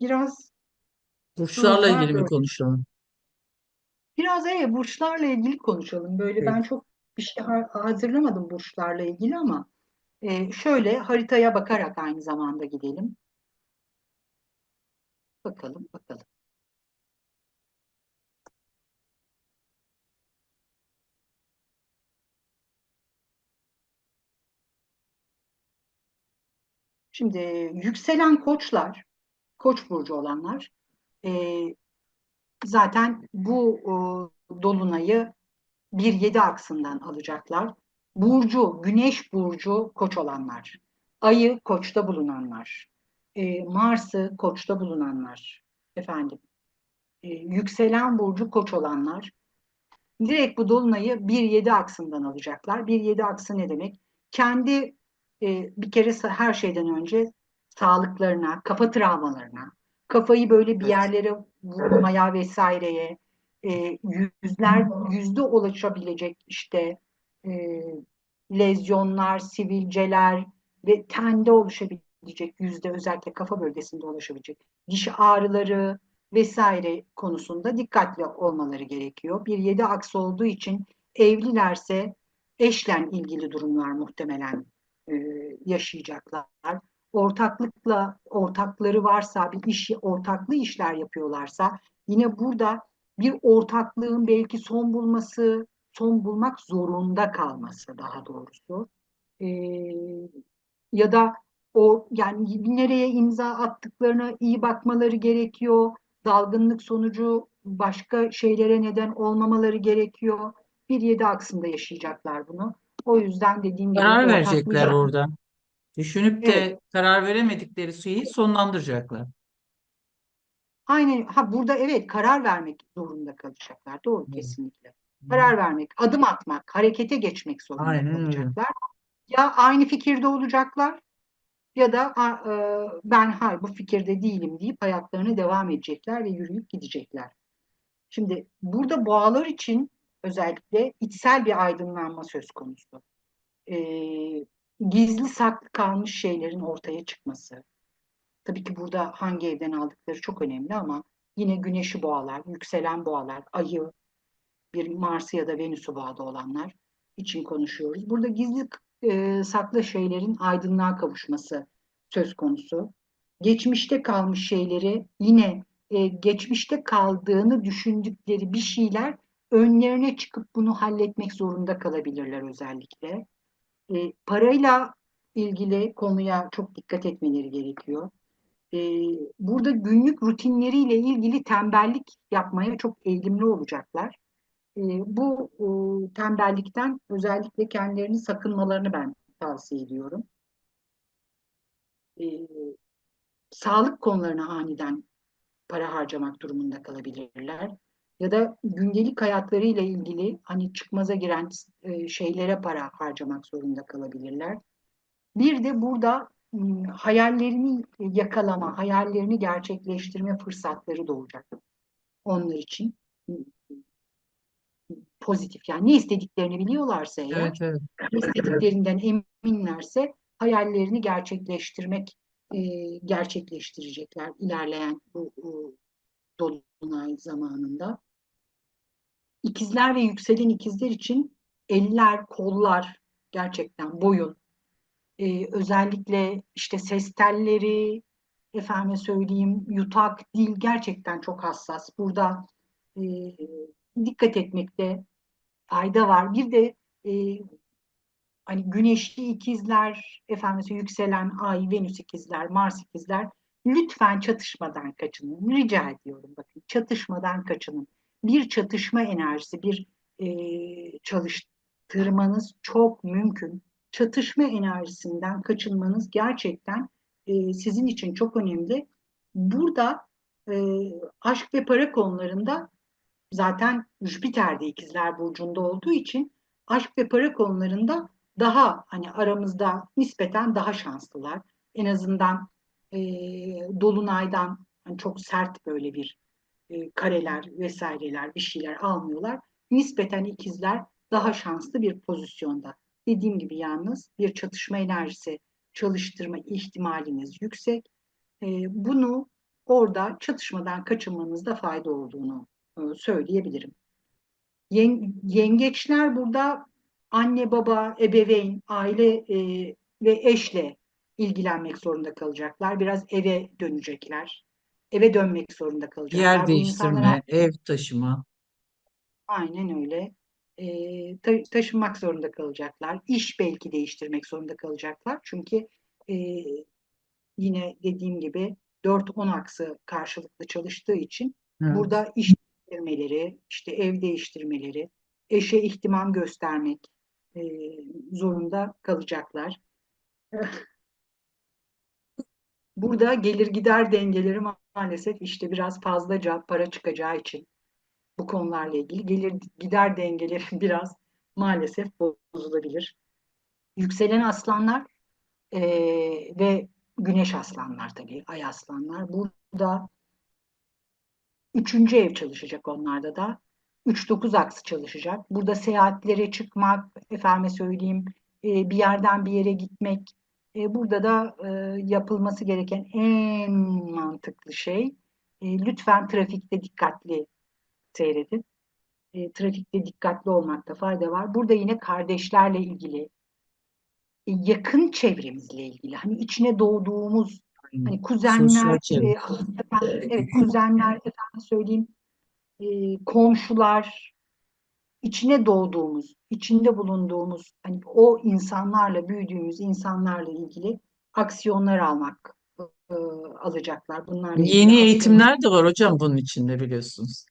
biraz Burçlarla durumlar ilgili mi böyle. konuşalım? Biraz evet burçlarla ilgili konuşalım. Böyle ben çok bir şey ha- hazırlamadım burçlarla ilgili ama e, şöyle haritaya bakarak aynı zamanda gidelim. Bakalım bakalım. Şimdi yükselen koçlar, koç burcu olanlar e, zaten bu e, dolunayı 1-7 aksından alacaklar. Burcu, güneş burcu koç olanlar. Ayı koçta bulunanlar. E, Mars'ı koçta bulunanlar. Efendim. E, yükselen burcu koç olanlar. Direkt bu dolunayı 1-7 aksından alacaklar. 1-7 aksı ne demek? Kendi e, bir kere her şeyden önce sağlıklarına, kafa travmalarına, kafayı böyle bir yerlere vurmaya vesaireye, e, yüzler yüzde ulaşabilecek işte e, lezyonlar, sivilceler ve tende oluşabilecek yüzde özellikle kafa bölgesinde oluşabilecek diş ağrıları vesaire konusunda dikkatli olmaları gerekiyor. Bir yedi aks olduğu için evlilerse eşle ilgili durumlar muhtemelen e, yaşayacaklar. Ortaklıkla ortakları varsa bir iş ortaklı işler yapıyorlarsa yine burada bir ortaklığın belki son bulması, son bulmak zorunda kalması daha doğrusu. E, ya da o yani nereye imza attıklarına iyi bakmaları gerekiyor. Dalgınlık sonucu başka şeylere neden olmamaları gerekiyor. Bir yedi aksında yaşayacaklar bunu. O yüzden dediğim gibi Karar verecekler orada. Düşünüp evet de karar veremedikleri şeyi sonlandıracaklar. aynen ha burada evet karar vermek zorunda kalacaklar. Doğru Evet. kesinlikle. Karar vermek, adım atmak, harekete geçmek zorunda Aynen öyle. kalacaklar. Ya aynı fikirde olacaklar ya da e, ben hayır bu fikirde değilim deyip hayatlarına devam edecekler ve yürüyüp gidecekler. Şimdi burada boğalar için özellikle içsel bir aydınlanma söz konusu. E, gizli saklı kalmış şeylerin ortaya çıkması. Tabii ki burada hangi evden aldıkları çok önemli ama yine güneşi boğalar, yükselen boğalar, ayı, bir Mars'ı ya da Venüs'ü boğada olanlar için konuşuyoruz. Burada gizli e, saklı şeylerin aydınlığa kavuşması söz konusu. Geçmişte kalmış şeyleri yine e, geçmişte kaldığını düşündükleri bir şeyler önlerine çıkıp bunu halletmek zorunda kalabilirler özellikle. E, parayla ilgili konuya çok dikkat etmeleri gerekiyor. E, burada günlük rutinleriyle ilgili tembellik yapmaya çok eğilimli olacaklar. E, bu e, tembellikten özellikle kendilerini sakınmalarını ben tavsiye ediyorum. E, sağlık konularına aniden para harcamak durumunda kalabilirler. Ya da gündelik hayatlarıyla ilgili hani çıkmaza giren e, şeylere para harcamak zorunda kalabilirler. Bir de burada hayallerini yakalama, hayallerini gerçekleştirme fırsatları doğacak onlar için. Pozitif yani ne istediklerini biliyorlarsa eğer, Evet, evet. ne istediklerinden eminlerse hayallerini gerçekleştirmek e, gerçekleştirecekler ilerleyen bu, bu dolunay zamanında. İkizler ve yükselen ikizler için eller, kollar, gerçekten boyun, e, özellikle işte ses telleri, efendime söyleyeyim yutak, dil gerçekten çok hassas. Burada e, dikkat etmekte fayda var. Bir de e, hani güneşli ikizler, efendim yükselen ay, Venüs ikizler, Mars ikizler lütfen çatışmadan kaçının. Rica ediyorum bakın çatışmadan kaçının. Bir çatışma enerjisi, bir e, çalıştırmanız çok mümkün. Çatışma enerjisinden kaçınmanız gerçekten e, sizin için çok önemli. Burada e, aşk ve para konularında zaten Jüpiter de ikizler burcunda olduğu için aşk ve para konularında daha hani aramızda nispeten daha şanslılar. En azından e, Dolunay'dan hani çok sert böyle bir e, kareler vesaireler bir şeyler almıyorlar. Nispeten ikizler daha şanslı bir pozisyonda. Dediğim gibi yalnız bir çatışma enerjisi çalıştırma ihtimaliniz yüksek. E, bunu orada çatışmadan kaçınmanızda fayda olduğunu e, söyleyebilirim. Yen- yengeçler burada anne, baba, ebeveyn, aile ve eşle ilgilenmek zorunda kalacaklar. Biraz eve dönecekler. Eve dönmek zorunda kalacaklar. Yer Bu insanlara değiştirme, ev taşıma. aynen öyle. E, ta- taşınmak zorunda kalacaklar. İş belki değiştirmek zorunda kalacaklar. Çünkü e, yine dediğim gibi 4-10 aksı karşılıklı çalıştığı için Evet. burada iş değiştirmeleri, işte ev değiştirmeleri, eşe ihtimam göstermek e, zorunda kalacaklar. Burada gelir gider dengeleri maalesef işte biraz fazlaca para çıkacağı için bu konularla ilgili gelir gider dengeleri biraz maalesef bozulabilir. Yükselen aslanlar e, ve güneş aslanlar tabii, ay aslanlar. Burada üçüncü ev çalışacak onlarda da. 3-9 aksı çalışacak. Burada seyahatlere çıkmak, efendime söyleyeyim, e, bir yerden bir yere gitmek. E, burada da e, yapılması gereken en mantıklı şey, e, lütfen trafikte dikkatli seyredin. E, trafikte dikkatli olmakta fayda var. Burada yine kardeşlerle ilgili, e, yakın çevremizle ilgili, hani içine doğduğumuz hani kuzenler, e, efendim, evet kuzenler, efendim söyleyeyim, e, komşular, içine doğduğumuz, içinde bulunduğumuz, hani o insanlarla büyüdüğümüz insanlarla ilgili aksiyonlar almak e, alacaklar. İlgili Yeni eğitimler de var hocam bunun içinde biliyorsunuz.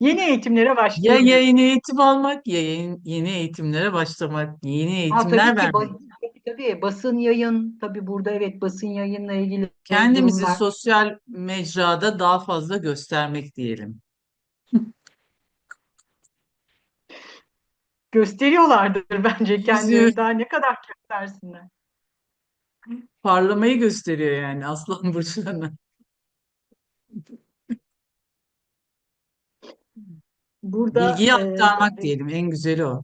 Yeni eğitimlere Ya başlayabiliriz. yayın eğitim almak ya yayın, yeni eğitimlere başlamak, yeni Ha, eğitimler tabii ki vermek. ba- tabii, tabii basın yayın, tabii burada evet basın yayınla ilgili Kendimizi durumlar sosyal mecrada daha fazla göstermek diyelim. Gösteriyorlardır bence Yüzü kendilerini daha ne kadar göstersinler. parlamayı gösteriyor yani aslan burçlarına. Burada Bilgiyi e, aktarmak tabii diyelim en güzeli o.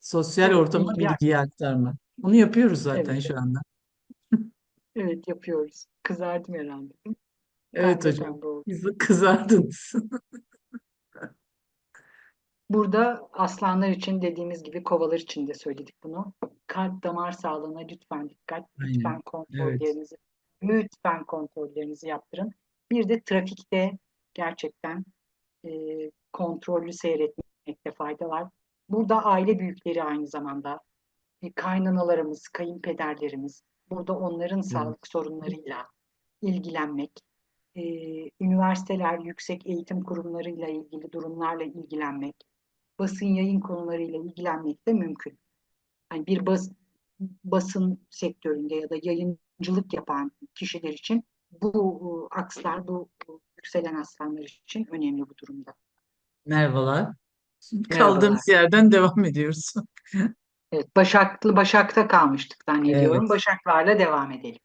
Sosyal evet ortama bilgi bilgiyi aktarmak. Bunu yapıyoruz zaten evet şu anda. evet yapıyoruz. Kızardım herhalde. Evet hocam. Kızardınız. Burada aslanlar için dediğimiz gibi kovalar için de söyledik bunu. Kalp damar sağlığına lütfen dikkat, Aynen. lütfen Evet. kontrollerinizi, lütfen kontrollerinizi yaptırın. Bir de trafikte gerçekten e, kontrollü seyretmekte fayda var. Burada aile büyükleri aynı zamanda e, kaynanalarımız, kayınpederlerimiz, burada onların Evet. sağlık sorunlarıyla ilgilenmek, e, üniversiteler, yüksek eğitim kurumlarıyla ilgili durumlarla ilgilenmek, basın yayın konularıyla ilgilenmek de mümkün. Yani bir bas, basın sektöründe ya da yayıncılık yapan kişiler için bu akslar, bu yükselen aslanlar için önemli bu durumda. Merhabalar. Merhabalar. Kaldığımız yerden devam ediyoruz. Evet, Başaklı Başak'ta kalmıştık zannediyorum. Evet. Başaklarla devam edelim.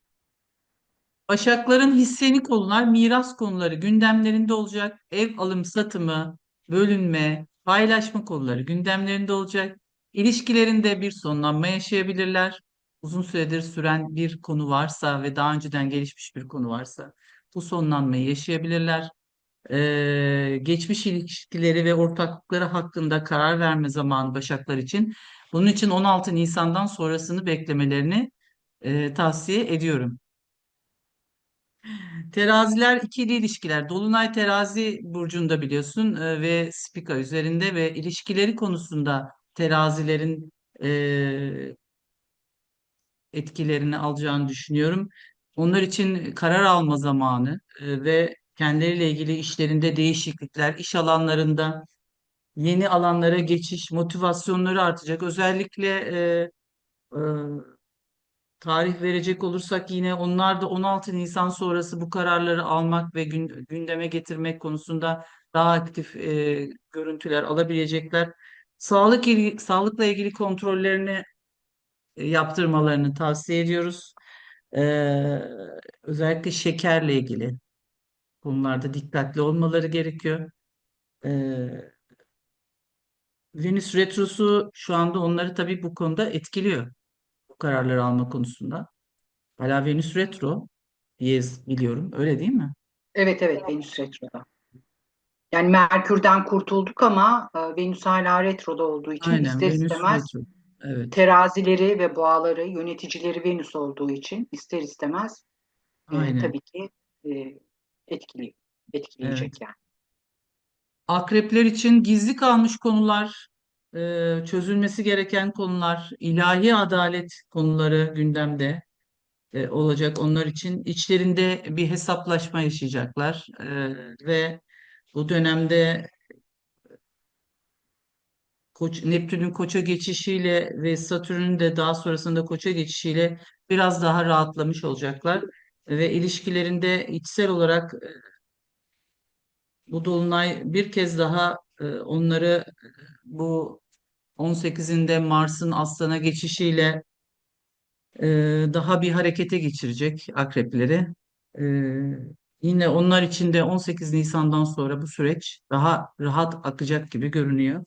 Başakların hisseni konular, miras konuları gündemlerinde olacak. Ev alım satımı, bölünme, paylaşma konuları gündemlerinde olacak. İlişkilerinde bir sonlanma yaşayabilirler. Uzun süredir süren bir konu varsa ve daha önceden gelişmiş bir konu varsa bu sonlanmayı yaşayabilirler. Ee, geçmiş ilişkileri ve ortaklıkları hakkında karar verme zamanı Başaklar için. Bunun için 16 Nisan'dan sonrasını beklemelerini e, tavsiye ediyorum. Teraziler ikili ilişkiler. Dolunay terazi burcunda biliyorsun e, ve spika üzerinde ve ilişkileri konusunda terazilerin e, etkilerini alacağını düşünüyorum. Onlar için karar alma zamanı e, ve kendileriyle ilgili işlerinde değişiklikler, iş alanlarında yeni alanlara geçiş, motivasyonları artacak. Özellikle e, e, tarih verecek olursak yine onlar da 16 Nisan sonrası bu kararları almak ve gün- gündeme getirmek konusunda daha aktif e, görüntüler alabilecekler. Sağlık ili- sağlıkla ilgili kontrollerini e, yaptırmalarını tavsiye ediyoruz. Ee, özellikle şekerle ilgili konularda dikkatli olmaları gerekiyor. Ee, Venüs retrosu şu anda onları tabii bu konuda etkiliyor. Kararları alma konusunda. Hala Venüs retro. diye biliyorum. Öyle değil mi? Evet evet Venüs retroda. Yani Merkür'den kurtulduk ama e, Venüs hala retroda olduğu için Aynen ister Venüs istemez retro. Evet, terazileri ve boğaları yöneticileri Venüs olduğu için ister istemez e, aynen. tabii ki e, etkili, Evet. etkileyecek yani. Akrepler için gizli kalmış konular, e, çözülmesi gereken konular, ilahi adalet konuları gündemde e, olacak onlar için. İçlerinde bir hesaplaşma yaşayacaklar E, ve bu dönemde Koç, Neptün'ün Koç'a geçişiyle ve Satürn'ün de daha sonrasında Koç'a geçişiyle biraz daha rahatlamış olacaklar ve ilişkilerinde içsel olarak e, bu dolunay bir kez daha onları bu 18'inde Mars'ın Aslan'a geçişiyle e, daha bir harekete geçirecek akrepleri. E, yine onlar için de 18 Nisan'dan sonra bu süreç daha rahat akacak gibi görünüyor.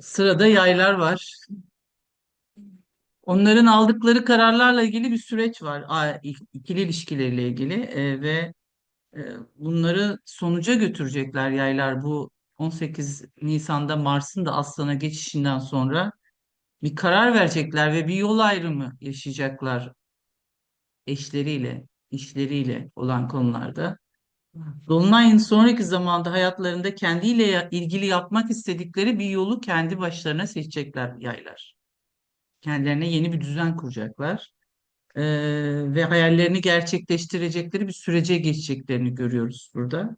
Sırada yaylar var. Onların aldıkları kararlarla ilgili bir süreç var. İkili ilişkileriyle ilgili E, ve e, bunları sonuca götürecekler yaylar bu 18 Nisan'da Mars'ın da Aslan'a geçişinden sonra bir karar verecekler ve bir yol ayrımı yaşayacaklar eşleriyle, işleriyle olan konularda. Dolunay'ın sonraki zamanda hayatlarında kendiyle ilgili yapmak istedikleri bir yolu kendi başlarına seçecekler yaylar. Kendilerine yeni bir düzen kuracaklar. Ee, ve hayallerini gerçekleştirecekleri bir sürece geçeceklerini görüyoruz burada.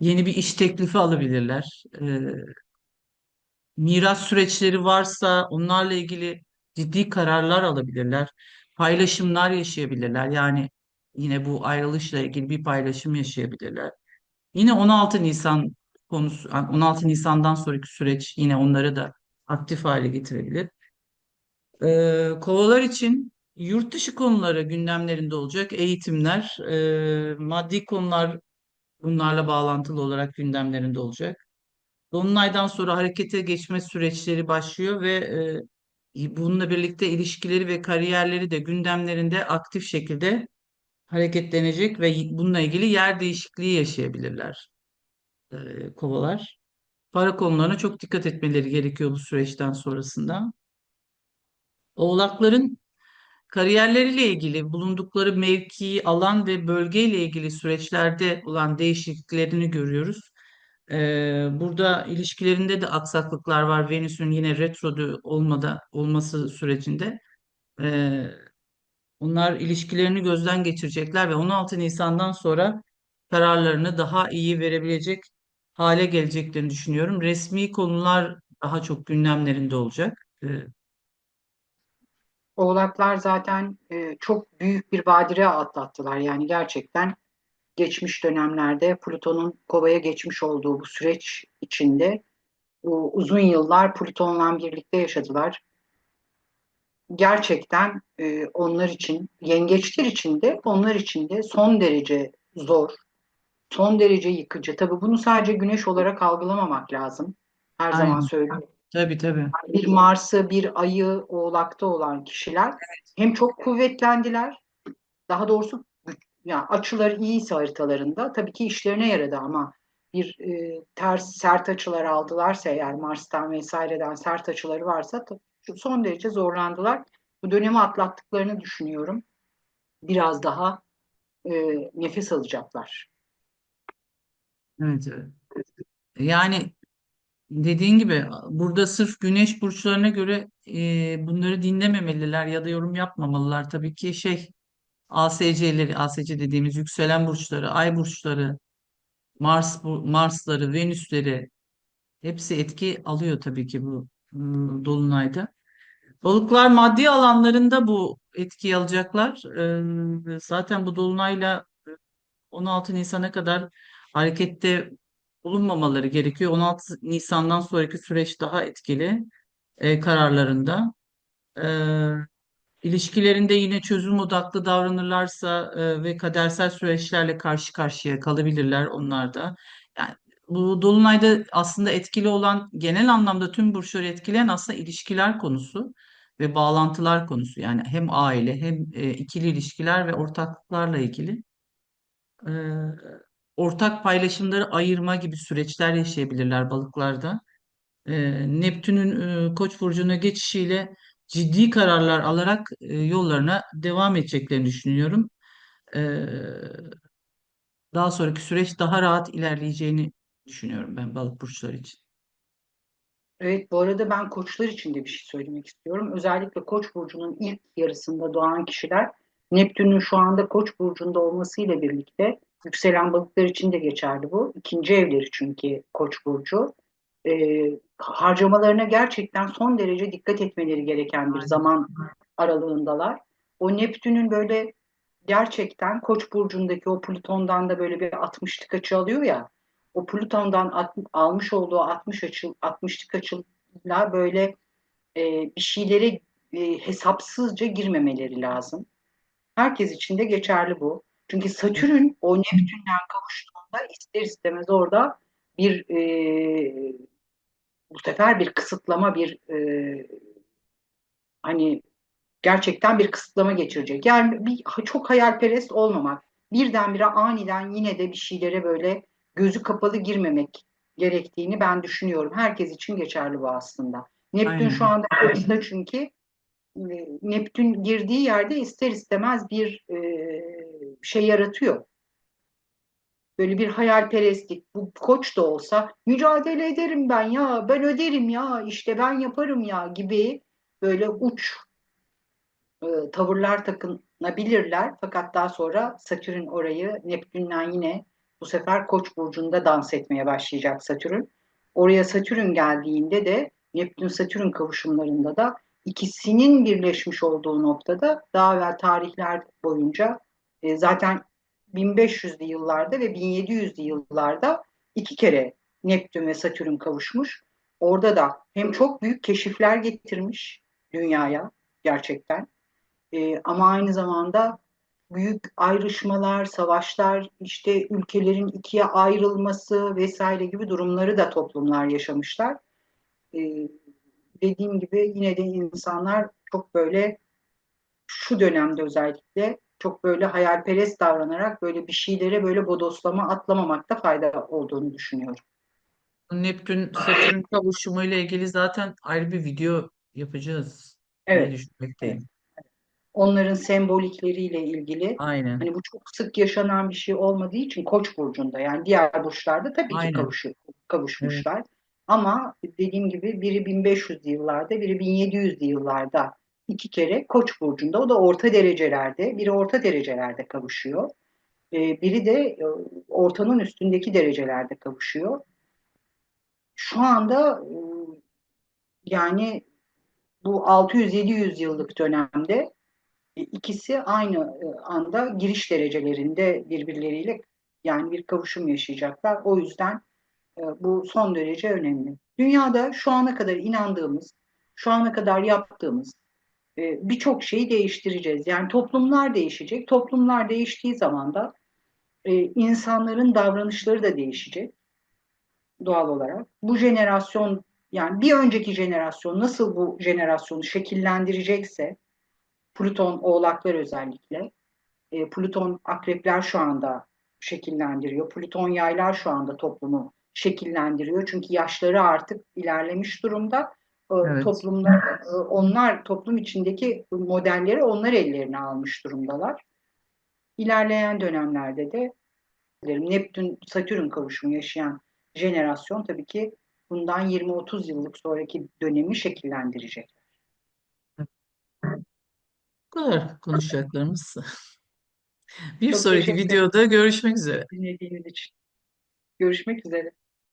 Yeni bir iş teklifi alabilirler. Ee, miras süreçleri varsa onlarla ilgili ciddi kararlar alabilirler. Paylaşımlar yaşayabilirler. Yani yine bu ayrılışla ilgili bir paylaşım yaşayabilirler. Yine 16 Nisan konusu, 16 Nisan'dan sonraki süreç yine onları da aktif hale getirebilir. Ee, kovalar için yurt dışı konuları gündemlerinde olacak. Eğitimler, e, maddi konular bunlarla bağlantılı olarak gündemlerinde olacak. Dolunaydan sonra harekete geçme süreçleri başlıyor ve e, bununla birlikte ilişkileri ve kariyerleri de gündemlerinde aktif şekilde hareketlenecek ve bununla ilgili yer değişikliği yaşayabilirler e, kovalar. Para konularına çok dikkat etmeleri gerekiyor bu süreçten sonrasında. Oğlakların kariyerleriyle ilgili bulundukları mevki, alan ve bölgeyle ilgili süreçlerde olan değişikliklerini görüyoruz. Ee, burada ilişkilerinde de aksaklıklar var. Venüs'ün yine retrodu olmada olması sürecinde. Ee, onlar ilişkilerini gözden geçirecekler ve 16 Nisan'dan sonra kararlarını daha iyi verebilecek hale geleceklerini düşünüyorum. Resmi konular daha çok gündemlerinde olacak. Ee, Oğlaklar zaten e, çok büyük bir badire atlattılar. Yani gerçekten geçmiş dönemlerde Plüton'un Kova'ya geçmiş olduğu bu süreç içinde bu uzun yıllar Plüton'la birlikte yaşadılar. Gerçekten e, onlar için, yengeçler için de onlar için de son derece zor, son derece yıkıcı. Tabii bunu sadece güneş olarak algılamamak lazım. Her zaman aynen. söylüyorum. Tabii tabii. Bir Mars'ı, bir Ay'ı oğlakta olan kişiler hem çok kuvvetlendiler, daha doğrusu yani açıları iyiyse haritalarında tabii ki işlerine yaradı ama bir e, ters sert açılar aldılarsa eğer Mars'tan vesaireden sert açıları varsa son derece zorlandılar. Bu dönemi atlattıklarını düşünüyorum. Biraz daha e, nefes alacaklar. Evet, evet. Yani dediğin gibi burada sırf güneş burçlarına göre e, bunları dinlememeliler ya da yorum yapmamalılar. Tabii ki şey ASC'leri, ASC dediğimiz yükselen burçları, ay burçları, Mars Marsları, Venüsleri hepsi etki alıyor tabii ki bu ıı, dolunayda. Balıklar maddi alanlarında bu etkiyi alacaklar. Ee, zaten bu dolunayla 16 Nisan'a kadar harekette bulunmamaları gerekiyor. 16 Nisan'dan sonraki süreç daha etkili e, kararlarında. Ee, ilişkilerinde yine çözüm odaklı davranırlarsa e, ve kadersel süreçlerle karşı karşıya kalabilirler onlar da. Yani bu dolunayda aslında etkili olan genel anlamda tüm burçları etkileyen aslında ilişkiler konusu ve bağlantılar konusu. Yani hem aile hem e, ikili ilişkiler ve ortaklıklarla ilgili e, ortak paylaşımları ayırma gibi süreçler yaşayabilirler balıklarda. E, Neptün'ün e, Koç burcuna geçişiyle ciddi kararlar alarak e, yollarına devam edeceklerini düşünüyorum. E, daha sonraki süreç daha rahat ilerleyeceğini düşünüyorum ben balık burçları için. Evet, bu arada ben koçlar için de bir şey söylemek istiyorum. Özellikle Koç burcunun ilk yarısında doğan kişiler Neptün'ün şu anda Koç burcunda olmasıyla birlikte yükselen balıklar için de geçerli bu. İkinci evleri çünkü Koç burcu. Ee, harcamalarına gerçekten son derece dikkat etmeleri gereken bir zaman aralığındalar. O Neptün'ün böyle gerçekten Koç burcundaki o Plüton'dan da böyle bir 60'lık açı alıyor ya. O Plüton'dan at- almış olduğu 60 açı 60'lık açıyla böyle e, bir şeylere e, hesapsızca girmemeleri lazım. Herkes için de geçerli bu. Çünkü Satürn o Neptün'den kavuştuğunda ister istemez orada bir e, bu sefer bir kısıtlama bir e, hani gerçekten bir kısıtlama geçirecek. Yani bir, çok hayalperest olmamak, birdenbire aniden yine de bir şeylere böyle gözü kapalı girmemek gerektiğini ben düşünüyorum. Herkes için geçerli bu aslında. Neptün şu Aynen. anda Koç'ta çünkü e, Neptün girdiği yerde ister istemez bir e, şey yaratıyor. Böyle bir hayalperestlik. Bu koç da olsa mücadele ederim ben ya, ben öderim ya, işte ben yaparım ya gibi böyle uç e, tavırlar takınabilirler. Fakat daha sonra Satürn orayı Neptün'den yine bu sefer Koç burcunda dans etmeye başlayacak Satürn. Oraya Satürn geldiğinde de Neptün Satürn kavuşumlarında da ikisinin birleşmiş olduğu noktada daha evvel tarihler boyunca e, zaten 1500'lü yıllarda ve 1700'lü yıllarda iki kere Neptün ve Satürn kavuşmuş. Orada da hem çok büyük keşifler getirmiş dünyaya gerçekten e, ama aynı zamanda büyük ayrışmalar, savaşlar, işte ülkelerin ikiye ayrılması vesaire gibi durumları da toplumlar yaşamışlar. E, dediğim gibi yine de insanlar çok böyle şu dönemde özellikle çok böyle hayalperest davranarak böyle bir şeylere böyle bodoslama atlamamakta fayda olduğunu düşünüyorum. Neptün Satürn kavuşumu ile ilgili zaten ayrı bir video yapacağız diye Evet, evet. düşünmekteyim. Onların sembolikleriyle ilgili Aynen. hani bu çok sık yaşanan bir şey olmadığı için Koç burcunda yani diğer burçlarda tabii ki Aynen. kavuşu, Evet. kavuşmuşlar. Ama dediğim gibi biri 1500'lü yıllarda, biri 1700'lü yıllarda iki kere Koç burcunda. O da orta derecelerde, biri orta derecelerde kavuşuyor. Ee, biri de e, ortanın üstündeki derecelerde kavuşuyor. Şu anda e, yani bu 600-700 yıllık dönemde e, ikisi aynı anda giriş derecelerinde birbirleriyle yani bir kavuşum yaşayacaklar. O yüzden bu son derece önemli. Dünyada şu ana kadar inandığımız, şu ana kadar yaptığımız birçok şeyi değiştireceğiz. Yani toplumlar değişecek. Toplumlar değiştiği zaman da insanların davranışları da değişecek doğal olarak. Bu jenerasyon yani bir önceki jenerasyon nasıl bu jenerasyonu şekillendirecekse Plüton oğlaklar özellikle. E, Plüton akrepler şu anda şekillendiriyor. Plüton yaylar şu anda toplumu şekillendiriyor. Çünkü yaşları artık ilerlemiş durumda. E, Evet. toplumda e, onlar toplum içindeki modelleri onlar ellerine almış durumdalar. İlerleyen dönemlerde de Neptün Satürn kavuşumu yaşayan jenerasyon tabii ki bundan 20-30 yıllık sonraki dönemi şekillendirecek. Bu kadar konuşacaklarımız. Bir Çok sonraki videoda görüşmek üzere. dinlediğiniz için. Görüşmek üzere.